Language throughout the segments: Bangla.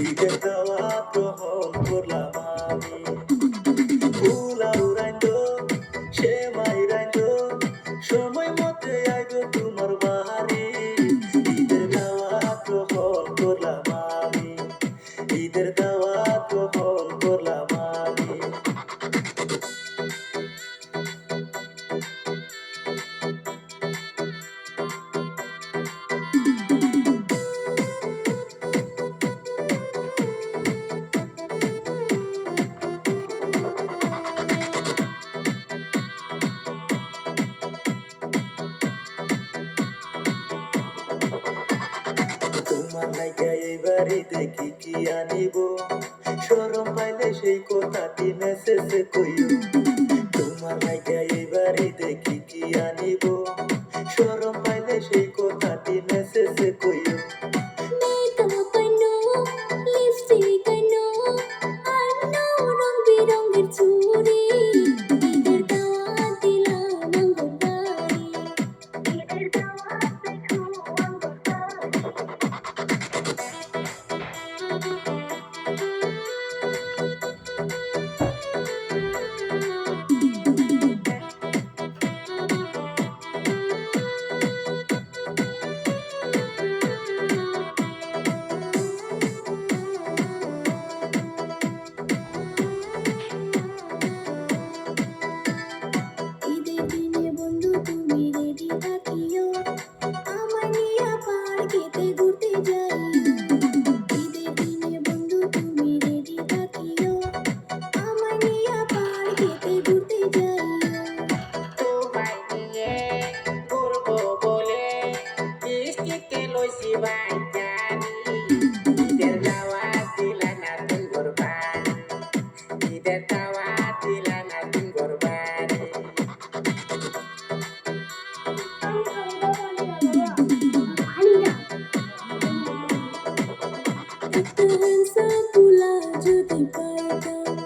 নিজের দাওয়া গ্রহণ করলাম সম্মান নাইকা এই বাড়িতে কি কি আনিব? সরম পাইলে সেই কথাটি মেসেজে কইও তোমার নাইকা এই বাড়িতে কি কি আনিব? সরম you. I'm একটা আনসার তোলা যদি পাইতাম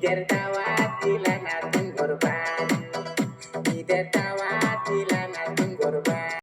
Peter Kawati Lanardi